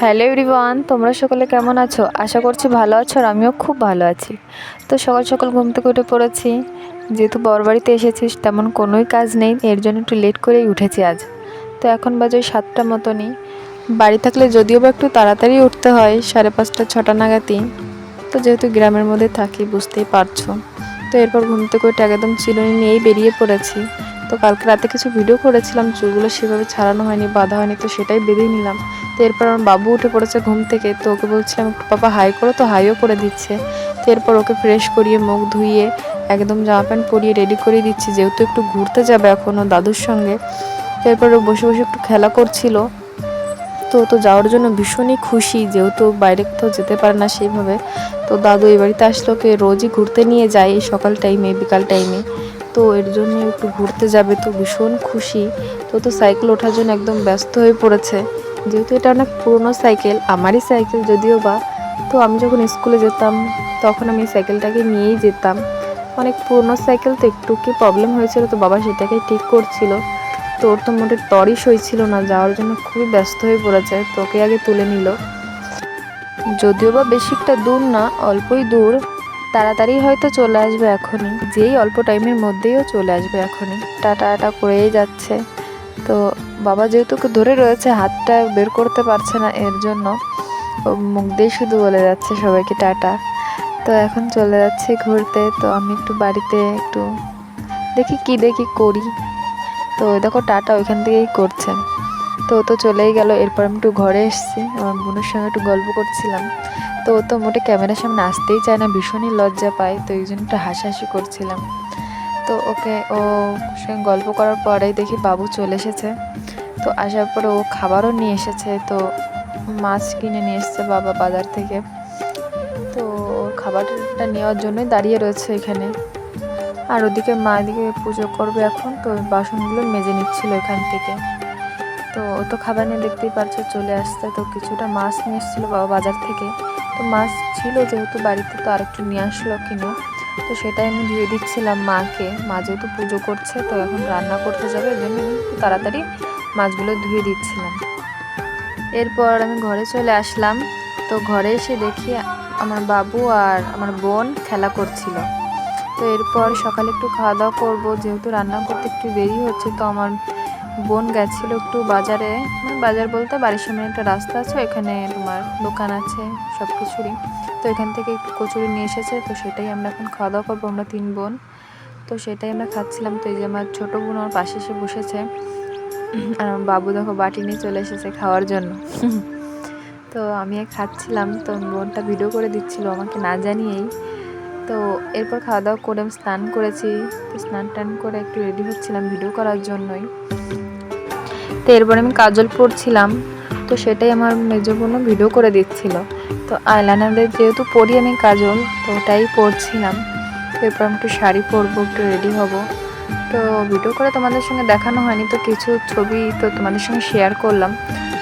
Hello everyone, তোমরা সকলে কেমন আছো? আশা করছি ভালো আছো আর আমিও খুব ভালো আছি। তো সকাল সকাল ঘুম থেকে উঠে পড়েছি। যেহেতু বরবাড়িতে এসেছিস, তেমন কোনোই কাজ নেই, এর জন্য একটু লেট করেই উঠেছি আজ। তো এখন বাজে সাতটা মতনই। বাড়ি থাকলে যদিও বা একটু তাড়াতাড়ি উঠতে হয়, সাড়ে পাঁচটা, ছটা নাগাদই। তো যেহেতু গ্রামের মধ্যে থাকি, বুঝতেই পারছ। তো এরপর ঘুম থেকে উঠে একদম চিরুনি নিয়েই বেরিয়ে পড়েছি। তো কালকে রাতে কিছু ভিডিও করেছিলাম, চুলগুলো সেভাবে ছাড়ানো হয়নি, বাঁধা হয়নি, তো সেটাই বেঁধে নিলাম। তো এরপর আমার বাবু উঠে পড়েছে ঘুম থেকে, তো ওকে বলছিলাম একটু পাপা হাই করো তো, হাইও করে দিচ্ছে। তো এরপর ওকে ফ্রেশ করিয়ে মুখ ধুইয়ে একদম জামা প্যান্ট পরিয়ে রেডি করে দিচ্ছি, যেহেতু একটু ঘুরতে যাবে এখন ও দাদুর সঙ্গে। এরপর ও বসে বসে একটু খেলা করছিল। তো তো যাওয়ার জন্য ভীষণই খুশি, যেহেতু বাইরে কোথাও যেতে পারে না সেইভাবে। তো দাদু এই বাড়িতে আসলে, ওকে রোজই ঘুরতে নিয়ে যায়, এই সকাল টাইমে বিকাল টাইমে তো এর জন্য একটু ঘুরতে যাবে তো ভীষণ খুশি। তো তো সাইকেল ওঠার জন্য একদম ব্যস্ত হয়ে পড়েছে। যেহেতু এটা অনেক পুরনো সাইকেল আমারই সাইকেল যদিও বা, তো আমি যখন স্কুলে যেতাম, তখন আমি সাইকেলটাকে নিয়েই যেতাম। অনেক পুরনো সাইকেল তো একটু কি প্রবলেম হয়েছিল, তো বাবা সেটাকে ঠিক করছিল। তো ওর তো মোটে তরই সইছিল না, যাওয়ার জন্য খুবই ব্যস্ত হয়ে পড়েছে তোকে আগে তুলে নিল। যদিও বা বেশি একটা দূর না, অল্পই দূর তাড়াতাড়ি হয়তো চলে আসবে এখনই। যেই অল্প টাইমের মধ্যেইও চলে আসবে এখনই। টাটা টাটা করেই যাচ্ছে। তো বাবা যেহেতু ধরে রয়েছে, হাতটা বের করতে পারছে না এর জন্য। মুখ দিয়ে শুধু বলে যাচ্ছে সবাইকে টাটা। তো এখন চলে যাচ্ছে ঘুরতে। তো আমি একটু বাড়িতে একটু দেখি কি দেখি করি। তো দেখো টাটা ওইখান থেকেই করছে। তো তো চলেই গেল। এরপর আমি একটু ঘরে এসেছি। আমার বোনের সঙ্গে একটু গল্প করছিলাম। তো ও তো মোটে ক্যামেরার সামনে আসতেই চায় না, ভীষণই লজ্জা পায়, তো এই জন্য একটু হাসাহাসি করছিলাম। তো ওকে, ও সঙ্গে গল্প করার পরেই দেখি বাবু চলে এসেছে। তো আসার পরে ও খাবারও নিয়ে এসেছে, তো মাছ কিনে নিয়ে এসেছে বাবা বাজার থেকে। তো খাবারটা নেওয়ার জন্যই দাঁড়িয়ে রয়েছে এখানে। আর ওদিকে মা এদিকে পুজো করবে এখন, তো বাসনগুলো মেজে নিচ্ছিল এখান থেকে। তো ও তো খাবার নিয়ে দেখতেই পারছ, চলে আসছে। তো কিছুটা মাছ নিয়ে এসেছিল বাবা বাজার থেকে। তো মাছ ছিল, যেহেতু বাড়িতে তো আরেকটু নিয়ে আসলো কিনে, তো সেটাই আমি ধুয়ে দিচ্ছিলাম মাকে। মা যেহেতু পুজো করছে, তো এখন রান্না করতে যাবে, এই জন্য একটু তাড়াতাড়ি মাছগুলো ধুয়ে দিচ্ছিলাম। এরপর আমি ঘরে চলে আসলাম, তো ঘরে এসে দেখি আমার বাবু আর আমার বোন খেলা করছিল। তো এরপর সকালে একটু খাওয়া দাওয়া করব, যেহেতু রান্না করতে একটু দেরি হচ্ছে, তো আমার বোন গেছিল একটু বাজারে মানে বাজার বলতে বাড়ির সামনে একটা রাস্তা আছে এখানে তোমার দোকান আছে সব কিছুরই তো এখান থেকে একটু কচুরি নিয়ে এসেছে, তো সেটাই আমরা এখন খাওয়া দাওয়া করব, আমরা তিন বোন। তো সেটাই আমরা খাচ্ছিলাম, তো এই যে আমার ছোটো বোন আমার পাশে এসে বসেছে। আর আমার বাবু দেখো বাটি নিয়ে চলে এসেছে খাওয়ার জন্য। তো আমি খাচ্ছিলাম, তো বোনটা ভিডিও করে দিচ্ছিল আমাকে না জানিয়েই। তো এরপর খাওয়া দাওয়া করে আমি স্নান করেছি, তো স্নান টান করে একটু রেডি হচ্ছিলাম ভিডিও করার জন্যই। তো এরপর আমি কাজল পরছিলাম তো সেটাই আমার মেজো বোনও ভিডিও করে দিচ্ছিল। তো আইলাইনারের যেহেতু পরি আমি কাজল, তো ওটাই পরছিলাম। এরপর আমি একটু শাড়ি পরবো, একটু রেডি হব। তো ভিডিও করে তোমাদের সঙ্গে দেখানো হয়নি, তো কিছু ছবি তো তোমাদের সঙ্গে শেয়ার করলাম।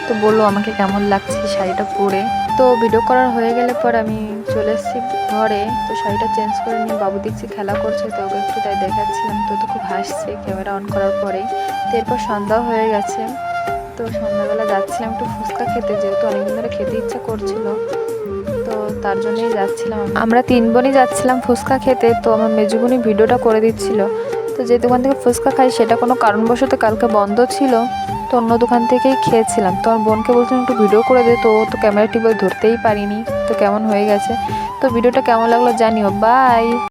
তো বলল আমাকে কেমন লাগছে শাড়িটা পরে? তো ভিডিও করার হয়ে গেলে পর আমি চলে এসেছি ঘরে, তো শাড়িটা চেঞ্জ করে নিয়ে বাবু দেখছি খেলা করছে, তো ওকে একটু তাই দেখাচ্ছিলাম। তো তো খুব হাসছে ক্যামেরা অন করার পরেই। এরপর সন্ধ্যাও হয়ে গেছে। তো সন্ধ্যাবেলা যাচ্ছিলাম একটু ফুচকা খেতে, যেহেতু অনেকদিন ধরে খেতে ইচ্ছা করছিল। তো তার জন্যই যাচ্ছিলাম আমরা তিন বোনই যাচ্ছিলাম ফুচকা খেতে, তো আমার মেজু বোনই ভিডিওটা করে দিচ্ছিল। তো যে দোকান থেকে ফুচকা খাই, সেটা কোনো কারণবশত কালকে বন্ধ ছিল। তো অন্য দোকান থেকেই খেয়েছিলাম। তো আমার বোনকে বলছিলাম, একটু ভিডিও করে দে। তো তো ক্যামেরা টিপে ধরতেই পারিনি। তো কেমন হয়ে গেছে? তো ভিডিওটা কেমন লাগল জানিও। বাই!